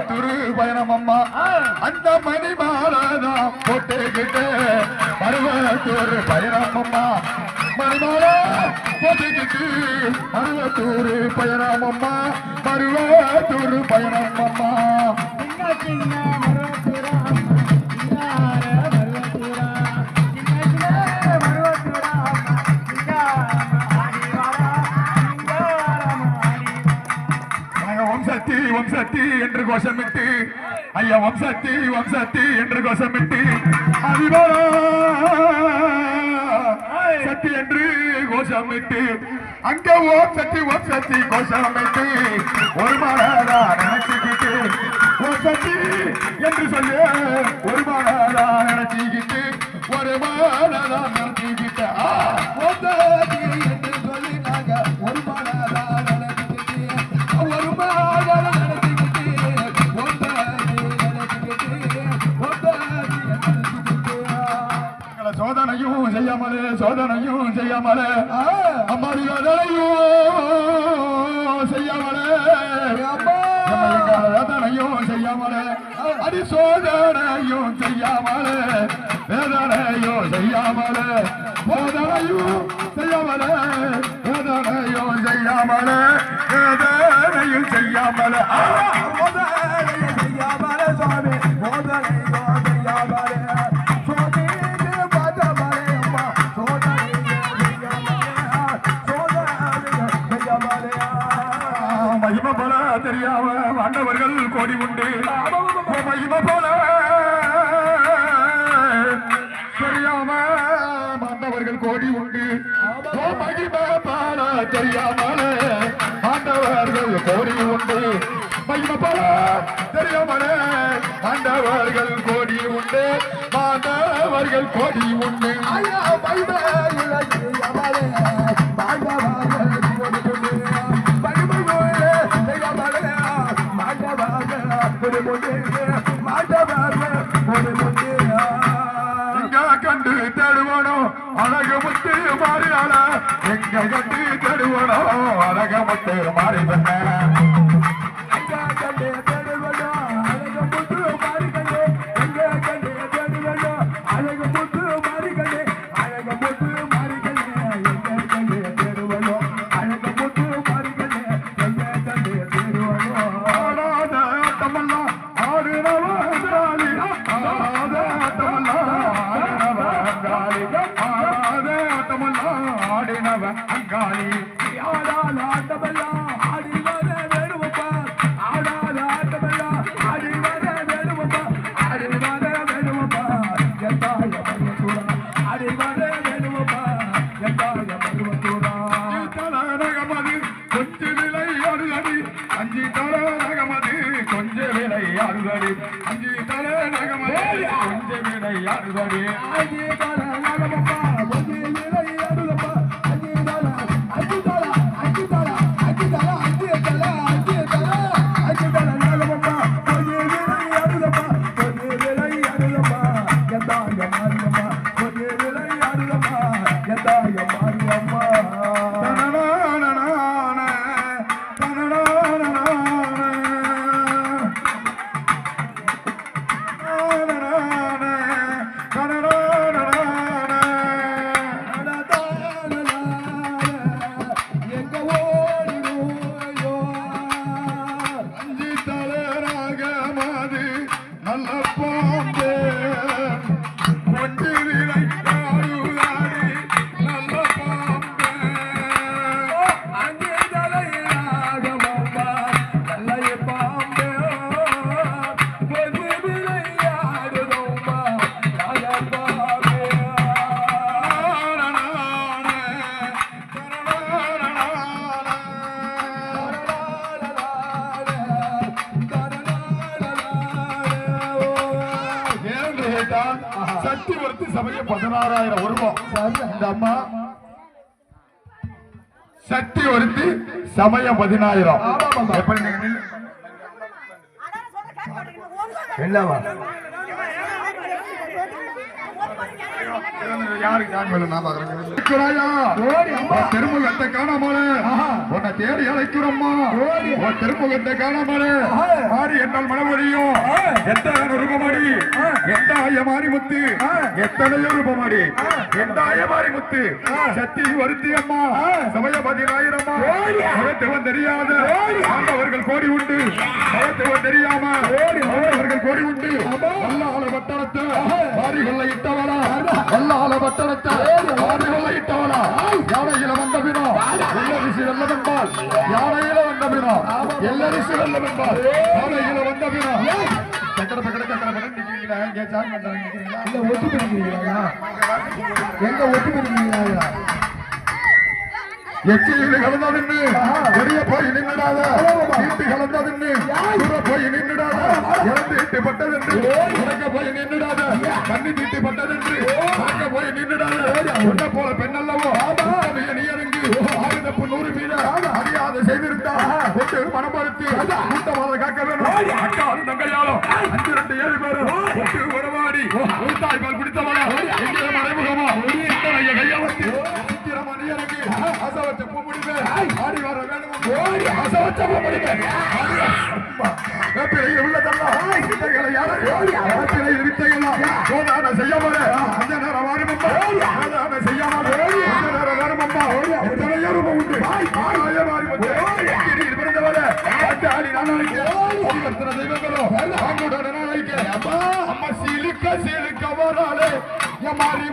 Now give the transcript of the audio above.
மருவத்தூர் பயணம் அம்மா அந்த மணி மாலதான் போட்டுக்கிட்டு மருவத்தூர் பயணம் அம்மா மணிமாலா போட்டுக்கிட்டு மருவத்தூர் பயணம் அம்மா மருவத்தூர் பயணம் அம்மா வம்சத்தி வம்சத்தி என்று கோஷமிட்டு. ஐயா வம்சத்தி வம்சத்தி என்று கோஷமிட்டு. அதிபரா சக்தி என்று கோஷமிட்டு. அங்கே ஓம் சக்தி ஓம் சக்தி கோஷமிட்டு. ஒரு மாடா நினைச்சுக்கிட்டு ஓம் சக்தி என்று சொல்லி ஒரு மாடா நினைச்சுக்கிட்டு ஒரு மாடா நினைச்சுக்கிட்டு ஓம் சக்தி. செய்யாமலே சோதனையும் செய்யாமலே அம்மாடி வேதனையும் செய்யாமலே. வேதனையும் செய்யாமலே அடி சோதனையும் செய்யாமலே வேதனையும் செய்யாமலே போதனையும் செய்யாமலே வேதனையும் செய்யாமலே வேதனையும் செய்யாமலே. தெரியாம ஆண்டவர்கள் கோடி உண்டு. மகிமை போல தெரியாம ஆண்டவர்கள் கோடி உண்டு. மகிமை போல தெரியாமல ஆண்டவர்கள் கோடி உண்டு. மகிமை போல தெரியாமல ஆண்டவர்கள் கோடி உண்டு. மாண்டவர்கள் கோடி உண்டு. ஐயா மகிம மாறினால எங்க கட்டி தருவனோ அழக முத்து மாறி ஆடாத அஞ்சு தர நகமது கொஞ்ச விலை அருகடி அஞ்சு தர 咱们。சக்திவர்த்தி சமயம் பதினாறாயிரம் வருவோம் இந்த அம்மா. சக்திவர்த்தி சமயம் பதினாயிரம். எப்படி. என்னவா யாருக்கு சாமி வேலை நான் பாக்குறேன் திருமுகத்தை காணாமல. உன்னை தேடி அழைக்கிறோம்மா. உன் திருமுகத்தை காணாமல. மாறி என்னால் மனமொழியும் எத்தனை ரூபமாடி. எண்டாய மாறி முத்து எத்தனையோ ரூபமாடி. எண்டாய மாறி முத்து சக்தி வருத்தி அம்மா. சமயபதி நாயிரம்மா மகத்துவம் தெரியாத. ஆண்டவர்கள் கோடி உண்டு. மகத்துவம் தெரியாம. ஆண்டவர்கள் கோடி உண்டு. வல்லால பட்டணத்தை மாறிகொள்ள இட்டவளா வல்லால பட்டணத்தை மாறிகொள்ள இட்டவளா யானையில வந்த பினோ எல்லரிசி வெல்லவென்பால் யானையில வந்த பினோ எல்லரிசி வெல்லவென்பால் யானையில வந்த பினோ சக்கர பக்கட சக்கர பக்கட நிக்கிறீங்களா? இங்க சாமி பண்றாங்க நிக்கிறீங்களா? இல்ல ஒட்டு பண்ணிக்கிறீங்களா எங்க ஒட்டு பண்ணிக்கிறீங்களா எச்சியில் கலந்ததுன்னு வெளிய போய் நின்னுடாத. வீட்டு கலந்ததுன்னு தூர போய் நின்னுடாத. இறந்து இட்டு பட்டதென்று. உனக்க போய் நின்னுடாத. கண்ணி தீட்டு பட்டதென்று. பார்க்க போய் நின்னுடாத. உன்ன போல பெண்ணல்லவோ நீ இறங்கி ஆயுதப்பு நூறு மீத அறியாத செய்திருந்தா ஒட்டு மனமறுத்து கூட்டமாக காக்க வேணும். அக்காலும் தங்கையாலும் அஞ்சு ரெண்டு ஏழு பேரும் ஒட்டு உறவாடி ஒரு தாய்பால் குடித்தவனா எங்கே மறைமுகமா இத்தனைய கையவத்தி சித்திரமா நீ இறங்கி அசவச்ச பூ முடிவே ஆடி வர வேணும் அசவச்ச பூ முடிவே வேப்பிலையில் உள்ளதெல்லாம் சித்தைகளை யாரும் வித்தையெல்லாம் செய்யாமலே அந்த நேரம் வாருமம்மா சோதான செய்யாமலே அந்த நேரம் வாருமம்மா எத்தனையோ ரூபம் உண்டு. ஆய மாறி வந்து எங்கிரியில் பிறந்தவரே ஆச்சாரி நான் அழைக்கிறேன் பரிவர்த்தன தெய்வங்களோ அவங்களோட நான் அழைக்கிறேன் அம்மா சீலுக்க சீலுக்க வராளே. என் மாறி